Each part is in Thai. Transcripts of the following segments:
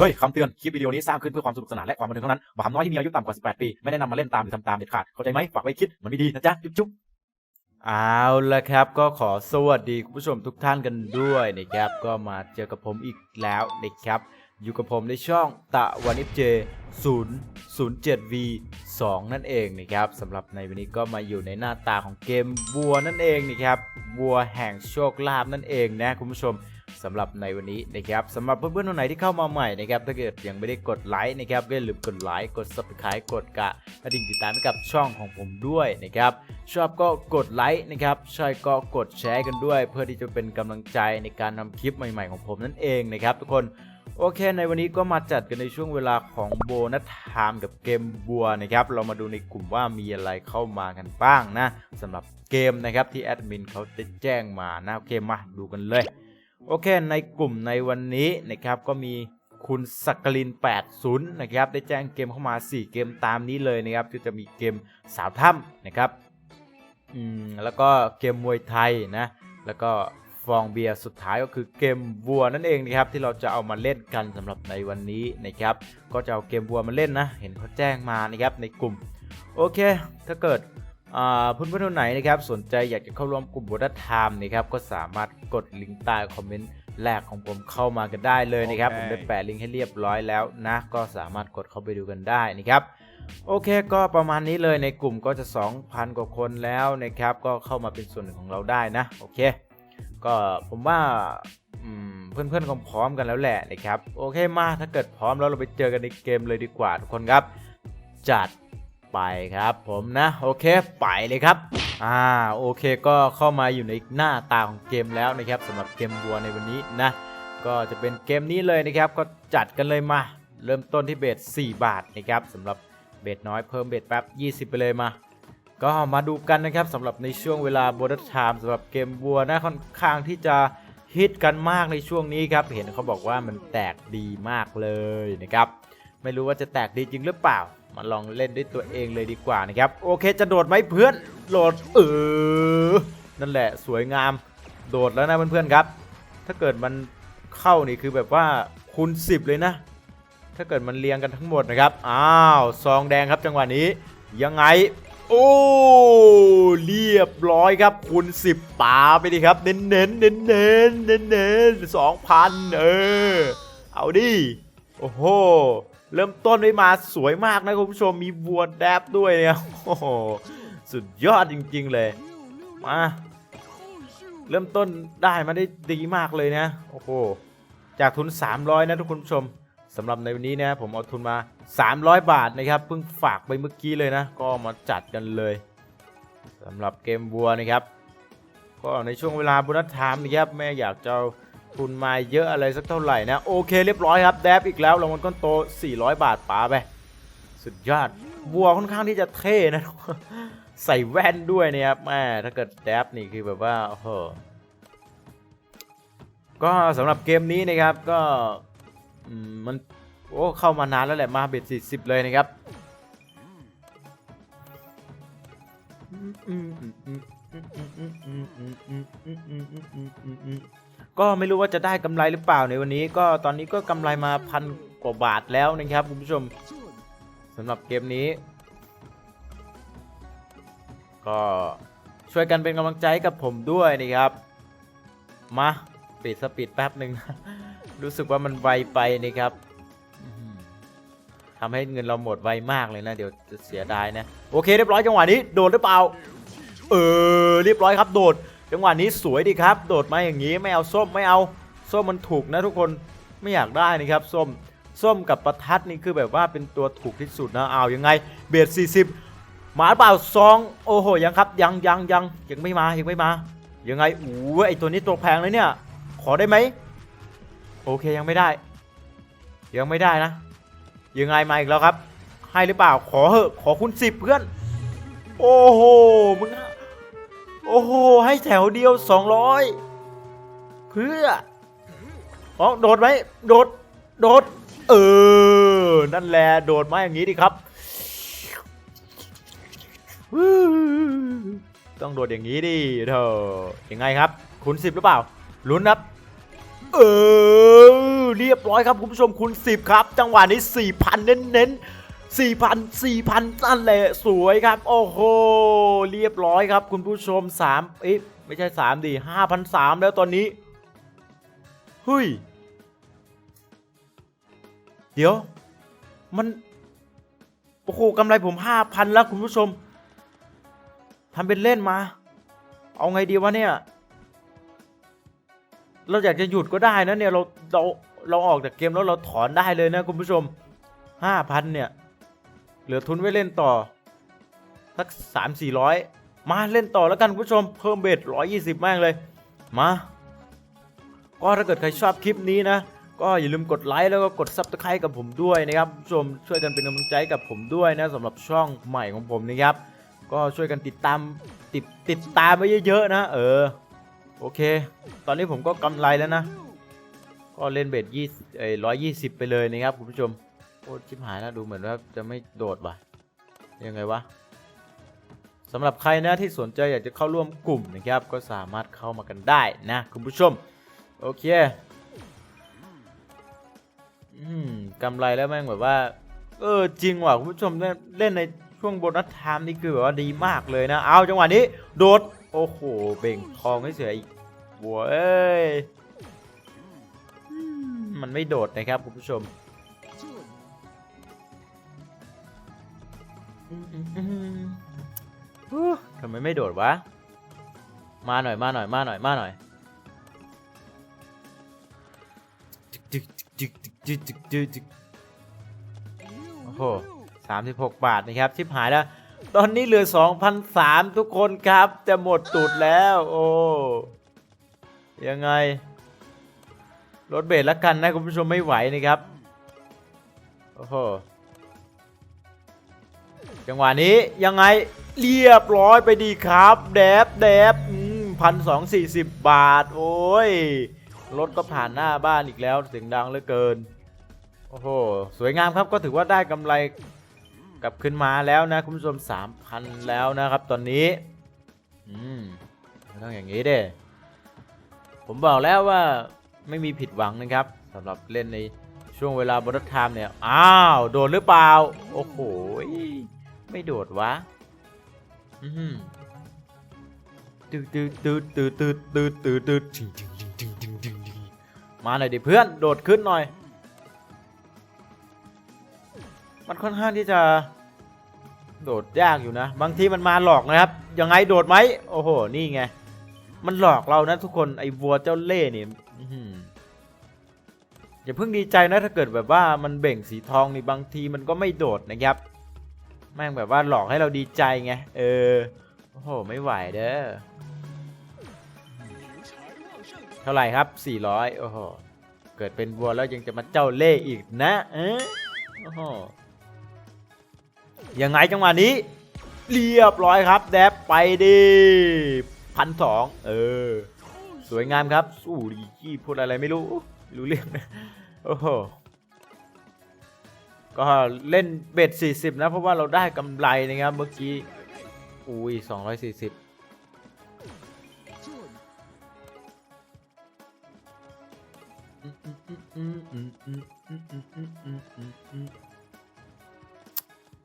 เฮ้ยคำเตือน คลิปวิดีโอนี้สร้างขึ้นเพื่อความสนุกสนานและความบันเทิงเท่านั้นบาปน้อยที่มีอายุต่ำกว่า 18 ปี ไม่แนะนำมาเล่นตามหรือทำตามเด็ดขาด เข้าใจไหมฝากไว้คิด มันไม่ดีนะจ๊ะ จุ๊บจุ๊บเอาละครับก็ขอสวัสดีคุณผู้ชมทุกท่านกันด้วยนะครับ ก็มาเจอกับผมอีกแล้วนะครับ อยู่กับผมในช่องตะวันเอฟเจ0 0 7 v 2นั่นเองนะครับสำหรับในวันนี้ก็มาอยู่ในหน้าตาของเกมวัวนั่นเองนะครับวัวแห่งโชคลาภนั่นเองนะคุณผู้ชม สำหรับในวันนี้นะครับสำหรับเพื่อนๆคนไหนที่เข้ามาใหม่นะครับถ้าเกิดยังไม่ได้กดไลค์นะครับก็อย่าลืมกดไลค์กด subscribe กดกระดิ่งติดตามให้กับช่องของผมด้วยนะครับชอบก็กดไลค์นะครับใช่ก็กดแชร์กันด้วย เพื่อที่จะเป็นกำลังใจในการนำคลิปใหม่ ๆ ของผมนั่นเองนะครับทุกคนโอเค ในวันนี้ก็มาจัดกันในช่วงเวลาของโบนัสไทม์กับเกมบัวนะครับ เรามาดูในกลุ่มว่ามีอะไรเข้ามากันบ้างนะสำหรับเกมนะครับที่แอดมินเขาได้แจ้งมานะโอเคมาดูกันเลย โอเคในกลุ่มในวันนี้นะครับก็มีคุณสักกลิน 80 นะครับ ได้แจ้งเกมเข้ามา 4 เกมตามนี้เลยนะครับก็จะมีเกมสาวถ้ำนะครับอืมแล้วก็เกมมวยไทยนะ แล้วก็ฟองเบียร์สุดท้ายก็คือเกมวัวนั่นเองนะครับที่เราจะเอามาเล่นกันสำหรับในวันนี้นะครับ ก็จะเอาเกมวัวมาเล่นนะ เห็นเขาแจ้งมานะครับในกลุ่ม โอเค ถ้าเกิด เพื่อนๆท่านไหนนะครับสนใจอยากจะเข้าร่วมกลุ่มวัฒนธรรมนะครับก็สามารถกดลิงก์ใต้คอมเมนต์แรกของผมเข้ามากันได้เลยนะครับโอผมเคได้แปะลิงก์ให้เรียบร้อยแล้วนะ ก็สามารถกดเข้าไปดูกันได้นะครับ โอเคก็ประมาณนี้เลยในกลุ่มก็จะ 2,000 กว่าคนแล้วนะครับ ก็เข้ามาเป็นส่วนหนึ่งของเราได้นะ โอเค ก็ผมว่าอืมเพื่อนๆคงพร้อมกันแล้วแหละนะครับ โอเคมาถ้าเกิดพร้อมแล้วเราไปเจอกันในเกมเลยดีกว่าทุกคนครับ จัด ไปครับผมนะโอเคไปเลยครับอ่าโอเคก็เข้ามาอยู่ในหน้าตาของเกมแล้วนะครับสำหรับเกมบัวในวันนี้นะ ก็จะเป็นเกมนี้เลยนะครับ ก็จัดกันเลยมา เริ่มต้นที่เบส4บาทนะครับสำหรับเบสน้อยเพิ่มเบสแป๊บ 20 ไปเลยมา ก็มาดูกันนะครับสำหรับในช่วงเวลาโบนัสไทม์สำหรับเกมบัวนะค่อนข้างที่จะฮิตกันมากในช่วงนี้ครับเห็นเขาบอกว่ามันแตกดีมากเลยนะครับ ไม่รู้ว่าจะแตกดีจริงหรือเปล่า มาลองเล่นด้วยตัวเองเลยดีกว่านะครับ โอเคจะโดดไหมเพื่อนโดดเออนั่นแหละสวยงามโดดแล้วนะเพื่อนๆครับ ถ้าเกิดมันเข้านี่คือแบบว่าคูณ10 เลยนะ ถ้าเกิดมันเรียงกันทั้งหมดนะครับ อ้าวซองแดงครับจังหวะนี้ ยังไง โอ้เรียบร้อยครับคูณ10ป่าไปดิครับ เน้นเน้นเน้นเน้นเน้นเน้นสองพันเออ เอาดิ โอ้โห เริ่มต้นได้มาสวยมากนะคุณผู้ชมมีวัวแดบด้วยเนี่ยโอ้โหสุดยอดจริง ๆ เลยมาเริ่มต้นได้มาได้ดีมากเลยนะโอ้โหจากทุน 300 นะทุกคุณผู้ชมสำหรับในวันนี้นะผมเอาทุนมา 300 บาทนะครับเพิ่งฝากไปเมื่อกี้เลยนะ ก็มาจัดกันเลยสำหรับเกมวัวนะครับ ก็ในช่วงเวลาบุญธรรมนะครับแม่อยากจะ ทุนมาเยอะอะไรสักเท่าไหร่นะ โอเคเรียบร้อยครับแดบอีกแล้วรางวัลก้อนโต 400 บาทป๋าไป สุดยอดวัวค่อนข้างที่จะเท่นะ ใส่แว่นด้วยเนะครับแม่ถ้าเกิดแดบนี่คือแบบว่าโอ้โหก็สำหรับเกมนี้นะครับก็มันโอ้เข้ามานานแล้วแหละมาเบ็ดสี่สิบเลยนะครับ ก็ไม่รู้ว่าจะได้กำไรหรือเปล่าในวันนี้ ก็ตอนนี้ก็กำไรมาพันกว่าบาทแล้วนะครับคุณผู้ชมสำหรับเกมนี้ ก็ช่วยกันเป็นกำลังใจกับผมด้วยนะครับมาปิดสปีดแป๊บหนึ่งรู้สึกว่ามันไวไปนะครับอื้อหือทำให้เงินเราหมดไวมากเลยนะ เดี๋ยวจะเสียดายนะ โอเคเรียบร้อยจังหวะนี้ โดดหรือเปล่า เออ เรียบร้อยครับโดด จังหวะนี้สวยดีครับ โดดมาอย่างนี้ไม่เอาส้มไม่เอาส้มมันถูกนะทุกคนไม่อยากได้นะครับส้มส้มกับประทัดนี่คือแบบว่าเป็นตัวถูกที่สุดนะเอายังไง เบียด40 หมาเปล่าซองโอ้โหยังครับยังยังยังยังไม่มายังไม่มายังไงอู้ไอตัวนี้ตัวแพงเลยเนี่ยขอได้ไหมโอเคยังไม่ได้ ยังไม่ได้นะยังไงมาอีกแล้วครับ ให้หรือเปล่าขอเหอะขอคุณสิบเพื่อน โอ้โหมึง โอ้โห ให้แถวเดียว 200 เพื่ออ๋อโดดไหมโดด โดด เออ นั่นแหละ โดดมาอย่างนี้ดิครับ ต้องโดดอย่างนี้ดิเธอยังไงครับ คุณสิบหรือเปล่า ลุ้นครับ เออ เรียบร้อยครับ คุณผู้ชมคูณ10ครับ จังหวะนี้4,000เน้นเน้นๆ 4,000 4,000นั่นแหละสวยครับ โอ้โห เรียบร้อยครับ คุณผู้ชม3เอ๊ะไม่ใช่3ดิ5,003แล้วตอนนี้เฮ้ย เดี๋ยว มัน โอ้โหกำไรผม 5,000 แล้วคุณผู้ชมทำเป็นเล่นมา เอาไงดีวะเนี่ย เราอยากจะหยุดก็ได้นะเนี่ย เราเราเราออกจากเกมแล้วเราถอนได้เลยนะคุณผู้ชมห้าพันเนี่ย เหลือทุนไว้เล่นต่อสักสามสี่ร้อยมาเล่นต่อแล้วกันคุณผู้ชมเพิ่มเบ็ดร้อยยี่สิบแม่งเลย มา ก็ถ้าเกิดใครชอบคลิปนี้นะ ก็อย่าลืมกดไลค์แล้วก็กดซับสไครต์กับผมด้วยนะครับผู้ชมช่วยกันเป็นกำลังใจกับผมด้วยนะสำหรับช่องใหม่ของผมนะครับ ก็ช่วยกันติดตามติดติดตามไปเยอะๆนะ เออโอเค ตอนนี้ผมก็กำไรแล้วนะ ก็เล่นเบ็ดยี่ร้อยยี่สิบไปเลยนะครับคุณผู้ชม อ้ชิบหายแล้วดูเหมือนว่าจะไม่โดดว่ะ ยังไงวะสำหรับใครนะที่สนใจอยากจะเข้าร่วมกลุ่มนะครับ ก็สามารถเข้ามากันได้นะคุณผู้ชม โอเคอืมกำไรแล้วแม่งแบบว่า เออจริงว่ะคุณผู้ชมเล่นในช่วงโบนัสไทม์นี่คือแบบว่าดีมากเลยนะ เอาจังหวะนี้ โดด โอ้โห เบ่งทองให้เสียอีกบัวเอ้ยมันไม่โดดนะครับคุณผู้ชม ทำไมไม่โดดวะ มาหน่อยมาหน่อยมาหน่อยมาหน่อยจึกจึกจึกจึกจึกจึกจึกโอ้โหสามสิบหกบาทนะครับชิบหายแล้ว ตอนนี้เหลือ2,003ทุกคนครับ จะหมดตูดแล้ว โอ้ ยังไง รถเบรดแล้วกันนะ คุณผู้ชมไม่ไหวนะครับ โอ้โห จังหวะนี้ยังไงเรียบร้อยไปดีครับ แดบแดบพันสองสี่สิบบาท โอ้ยรถก็ผ่านหน้าบ้านอีกแล้วเสียงดังเหลือเกิน โอ้โห สวยงามครับก็ถือว่าได้กำไรกลับขึ้นมาแล้วนะ คุณผู้ชม3,000แล้วนะครับตอนนี้ อืมต้องอย่างนี้เด้ผมบอกแล้วว่าไม่มีผิดหวังนะครับสำหรับเล่นในช่วงเวลาบอลไทม์เนี่ย อ้าว โดดหรือเปล่า โอ้โห ไม่โดดวะอืมตืดตืดตืดตืดตืดตืดตืดตืดจริงจริงจริงจริงจริงจริงจริงมาหน่อยดิเพื่อนโดดขึ้นหน่อย มันค่อนข้างที่จะ โดดยากอยู่นะ บางทีมันมาหลอกนะครับ ยังไงโดดไหมโอ้โห นี่ไง มันหลอกเรานะทุกคนไอ้วัวเจ้าเล่ห์นี่อื้อหืออย่าเพิ่งดีใจนะถ้าเกิดแบบว่ามันเบ่งสีทองนี่บางทีมันก็ไม่โดดนะครับ แม่งแบบว่าหลอกให้เราดีใจไง เออ โอ้โห ไม่ไหวเด้อ เท่าไหร่ครับ 400 โอ้โห เกิดเป็นวัวแล้วยังจะมาเจ้าเล่ห์อีกนะเออโอ้โห ยังไงจังหวะนี้ เรียบร้อยครับ แดบไปดิพันสองเออ สวยงามครับ สู้ดีขี้พูดอะไรไม่รู้ รู้เรื่องนะโอ้โห ก็เล่นเบ็ด 40 นะ เพราะว่าเราได้กำไรนะครับเมื่อกี้ อุ้ย 240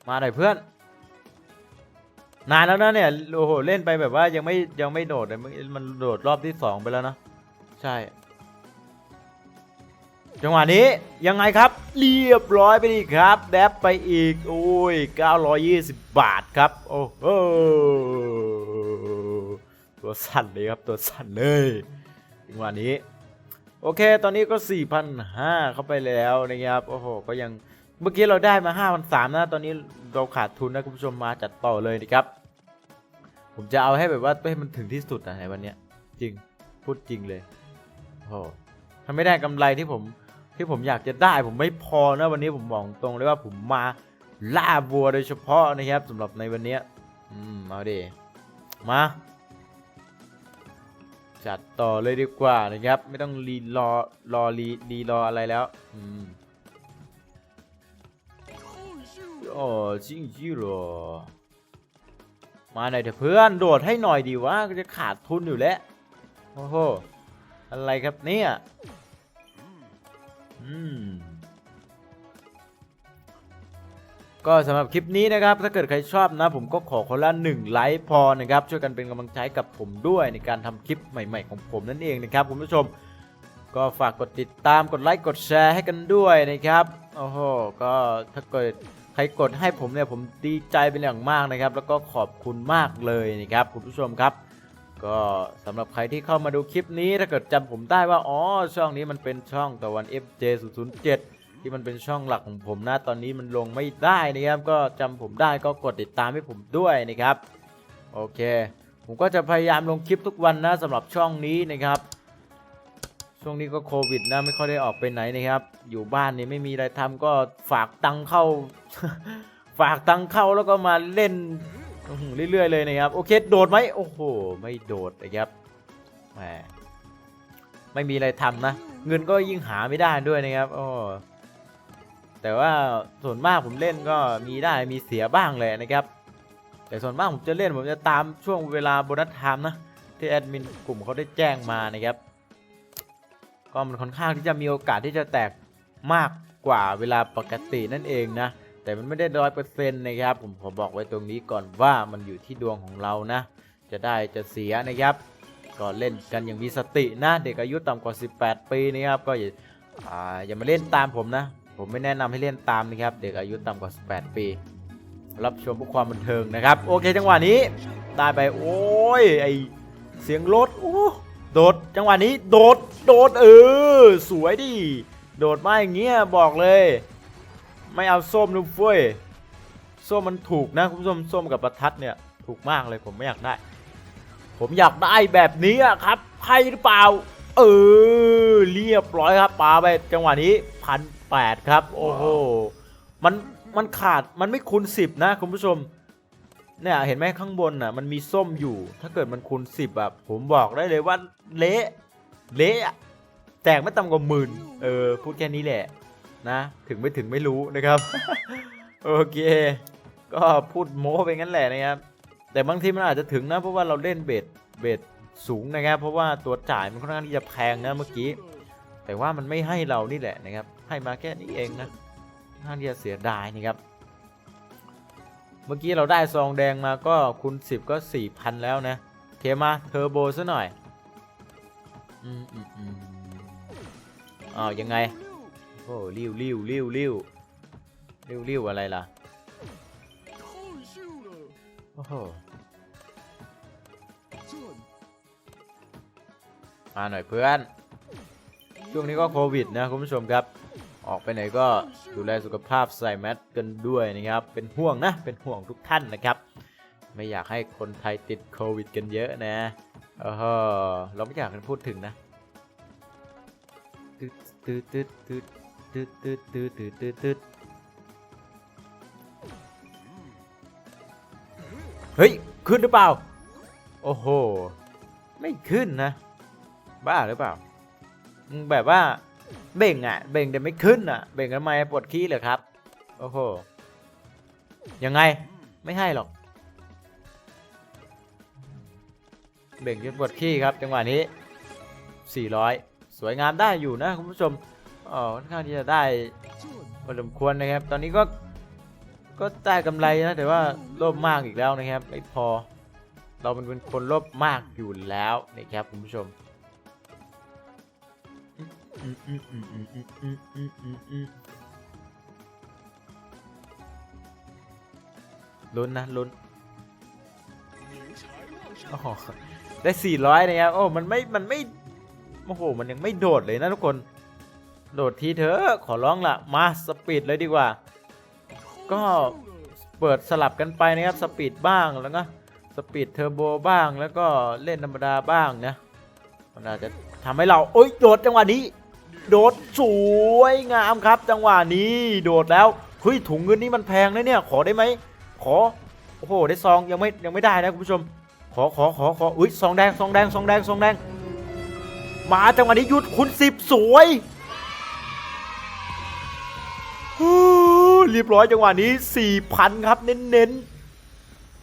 มาหน่อยเพื่อน นานแล้วนะเนี่ย โอ้โห เล่นไปแบบว่ายังไม่ยังไม่โดดเลยมันมันโดดรอบที่สองไปแล้วนะ ใช่ จังหวะนี้ยังไงครับ เรียบร้อยไปดีครับ แดบไปอีก โอ้ย 920 บาทครับ โอ้โหตัวสั่นเลยครับตัวสั่นเลยจังหวะนี้ โอเค ตอนนี้ก็ 4,500 เข้าไปแล้วนะครับ โอ้โห ก็ยังเมื่อกี้เราได้มา 5,300 นะ ตอนนี้เราขาดทุนนะคุณผู้ชมมาจัดต่อเลยนะครับ ผมจะเอาให้แบบว่าให้มันถึงที่สุดนะในวันเนี้ยจริงพูดจริงเลยโอ้โหถ้าไม่ได้กำไรที่ผม ที่ผมอยากจะได้ผมไม่พอนะวันนี้ผมบอกตรงเลยว่าผมมาล่าบัวโดยเฉพาะนะครับสำหรับในวันนี้อืมเอาดิมาจัดต่อเลยดีกว่านะครับ ไม่ต้องรีรอรอรีรีรออะไรแล้วอืมโอ้จริงจริงเหรอมาหน่อยเถอะเพื่อนโดดให้หน่อยดีวะก็จะขาดทุนอยู่แล้วโอ้โหอะไรครับเนี่ย ก็สำหรับคลิปนี้นะครับ ถ้าเกิดใครชอบนะ ผมก็ขอคนละ1ไลค์พอนะครับ ช่วยกันเป็นกำลังใจกับผมด้วยในการทำคลิปใหม่ ๆ ของผมนั่นเองนะครับคุณผู้ชม ก็ฝากกดติดตามกดไลค์กดแชร์ให้กันด้วยนะครับโอ้โหก็ถ้าเกิดใครกดให้ผมเนี่ยผมดีใจเป็นอย่างมากนะครับ แล้วก็ขอบคุณมากเลยนะครับคุณผู้ชมครับ ก็สำหรับใครที่เข้ามาดูคลิปนี้ถ้าเกิดจำผมได้ว่า อ๋อ ช่องนี้มันเป็นช่องตะวัน FJ007 ที่มันเป็นช่องหลักของผมนะ ตอนนี้มันลงไม่ได้นะครับ ก็จำผมได้ก็กดติดตามให้ผมด้วยนะครับ โอเค ผมก็จะพยายามลงคลิปทุกวันนะสำหรับช่องนี้นะครับ ช่วงนี้ก็โควิดนะ ไม่ค่อยได้ออกไปไหนนะครับ อยู่บ้านนี่ไม่มีอะไรทำก็ฝากตังเข้า ฝากตังเข้าแล้วก็มาเล่น เรื่อยๆเลยนะครับ โอเค โดดไหมโอ้โห ไม่โดดนะครับแหมไม่มีอะไรทำนะ เงินก็ยิ่งหาไม่ได้ด้วยนะครับโอ้แต่ว่าส่วนมากผมเล่นก็มีได้มีเสียบ้างเลยนะครับ แต่ส่วนมากผมจะเล่นผมจะตามช่วงเวลาโบนัสไทม์นะที่แอดมินกลุ่มเขาได้แจ้งมานะครับ ก็มันค่อนข้างที่จะมีโอกาสที่จะแตกมากกว่าเวลาปกตินั่นเองนะ แต่มันไม่ได้ร้อยเปอร์เซ็นต์นะครับ ผมขอบอกไว้ตรงนี้ก่อนว่ามันอยู่ที่ดวงของเรานะ จะได้จะเสียนะครับก็เล่นกันอย่างมีสตินะ เด็กอายุต่ำกว่า 18 ปีนะครับก็อย่าอย่ามาเล่นตามผมนะ ผมไม่แนะนำให้เล่นตามนะครับ เด็กอายุต่ำกว่า 18 ปี รับชมเพื่อความบันเทิงนะครับ โอเคจังหวะนี้ได้ไปโอ้ยไอเสียงรถโอ้โดดจังหวะนี้โดดโดดเออสวยดิโดดมาอย่างเงี้ยบอกเลย ไม่เอาส้มนุ่มเฟ้ยส้มมันถูกนะคุณผู้ชมส้มกับประทัดเนี่ยถูกมากเลยผมไม่อยากได้ ผมอยากได้แบบนี้อะครับใครหรือเปล่า เออเรียบร้อยครับปาไปจังหวะนี้พันแปดครับ โอ้โหมันมันขาดมันไม่คูณสิบนะคุณผู้ชมเนี่ยเห็นไหมข้างบนน่ะมันมีส้มอยู่ ถ้าเกิดมันคูณสิบแบบผมบอกได้เลยว่าเละเละแตกไม่ต่ำกว่าหมื่นเออพูดแค่นี้แหละ นะถึงไม่ถึงไม่รู้นะครับ โอเค ก็พูดโม้ไปงั้นแหละนะครับ แต่บางทีมันอาจจะถึงนะ เพราะว่าเราเล่นเบสเบสสูงนะครับ เพราะว่าตัวจ่ายมันค่อนข้างที่จะแพงนะเมื่อกี้ แต่ว่ามันไม่ให้เรานี่แหละนะครับ ให้มาแค่นี้เองนะค่อนที่จะเสียดายนะครับ เมื่อกี้เราได้ซองแดงมาก็คูณ10 ก็4,000แล้วนะโอเคมาเทอร์โบซะหน่อยอืมอืมอืมอ้าวยังไง โอ้ริ้วริ้วริ้วริ้วริ้วริ้วอะไรล่ะโอ้โหมาหน่อยเพื่อน ช่วงนี้ก็โควิดนะคุณผู้ชมครับ ออกไปไหนก็ดูแลสุขภาพใส่แมสกันด้วยนะครับ เป็นห่วงนะ เป็นห่วงทุกท่านนะครับ ไม่อยากให้คนไทยติดโควิดกันเยอะนะเออเราไม่อยากให้พูดถึงนะตึ๊ดตึ๊ดตึ๊ด ตึ๊ดตึ๊ดตึ๊ดตึ๊ดตึ๊ดตึ๊ดเฮ้ย ขึ้นหรือเปล่า โอ้โห ไม่ขึ้นนะ บ้าหรือเปล่า แบบว่า เบ่งอะ เบ่งแต่ไม่ขึ้นอะ เบ่งทำไมปวดขี้เหรอครับ โอ้โห ยังไง ไม่ให้หรอก เบ่งจนปวดขี้ครับ จังหวะนี้ 400 สวยงามได้อยู่นะคุณผู้ชม อ๋อค่อนข้างที่จะได้พอสมควรนะครับ ตอนนี้ก็ก็ได้กำไรนะแต่ว่าโลภมากอีกแล้วนะครับไม่พอ เราเป็นคนโลภมากอยู่แล้วนะครับคุณผู้ชมลุ้นนะลุ้นโอ้โหได้ 400 นะครับ โอ้ มันไม่ มันไม่ โอ้โห มันยังไม่โดดเลยนะทุกคน โดดทีเถอะขอร้องละมาสปีดเลยดีกว่า ก็เปิดสลับกันไปนะครับสปีดบ้างแล้วก็สปีดเทอร์โบบ้างแล้วก็เล่นธรรมดาบ้างนะมันอาจจะทำให้เราเอ้ยโดดจังหวะนี้ โดดสวยงามครับ จังหวะนี้โดดแล้วเฮ้ยถุงเงินนี้มันแพงนะเนี่ยขอได้ไหมขอโอ้โหได้ซองยังไม่ยังไม่ได้นะคุณผู้ชม ขอขอขอขออุ้ยซองแดงซองแดงซองแดงซองแดงมาจังหวะนี้หยุดคุณสิบสวย เรียบร้อยจังหวะนี้ 4,000 ครับ เน้น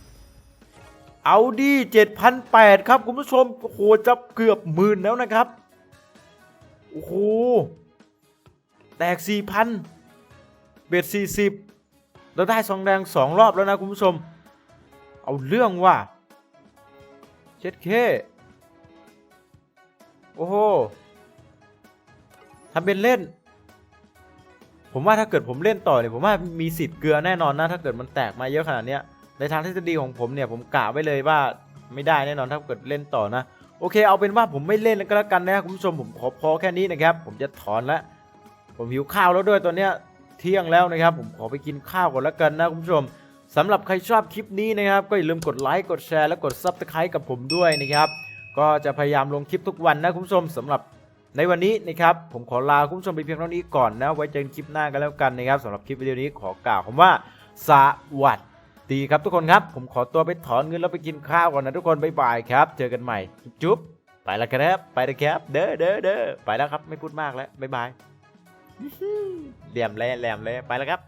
ๆ เอาดี7,800ครับ คุณผู้ชม โอ้โหจะเกือบหมื่นแล้วนะครับ โอ้โห แตก 4,000 เบ็ด 40 เราได้ซองแดง 2 รอบแล้วนะ คุณผู้ชม เอาเรื่องว่ะเช็ดเค โอ้โหทำเป็นเล่น ผมว่าถ้าเกิดผมเล่นต่อเนี่ยผมว่ามีสิทธิ์เกลือแน่นอนนะ ถ้าเกิดมันแตกมาเยอะขนาดเนี้ยในทางทฤษฎีของผมเนี่ยผมกะไว้เลยว่าไม่ได้แน่นอนถ้าเกิดเล่นต่อนะ โอเคเอาเป็นว่าผมไม่เล่นแล้วก็แล้วกันนะคุณผู้ชมผมขอพอแค่นี้นะครับ ผมจะถอนล้วผมหิวข้าวแล้วด้วยตอนเนี้ยเที่ยงแล้วนะครับ ผมขอไปกินข้าวก่อนแล้วกันนะคุณผู้ชมสำหรับใครชอบคลิปนี้นะครับ ก็อย่าลืมกดไลค์กดแชร์และกด Subscribe กับผมด้วยนะครับ ก็จะพยายามลงคลิปทุกวันนะคุณผู้ชมสำหรับ ในวันนี้นะครับผมขอลาคุณผู้ชมไปเพียงเท่านี้ก่อนนะ ไว้เจอกันคลิปหน้ากันแล้วกันนะครับสำหรับคลิปวิดีโอนี้ขอกล่าวคำว่าสวัสดีครับทุกคนครับ ผมขอตัวไปถอนเงินแล้วไปกินข้าวก่อนนะทุกคนบ๊ายบายครับ เจอกันใหม่ จุ๊บไปแล้วครับ ไปแล้วครับ เด้อเด้อเด้อไปแล้วครับไม่พูดมากแล้วบ๊ายบายเหลมเลยแหลมเลยไปแล้วครับ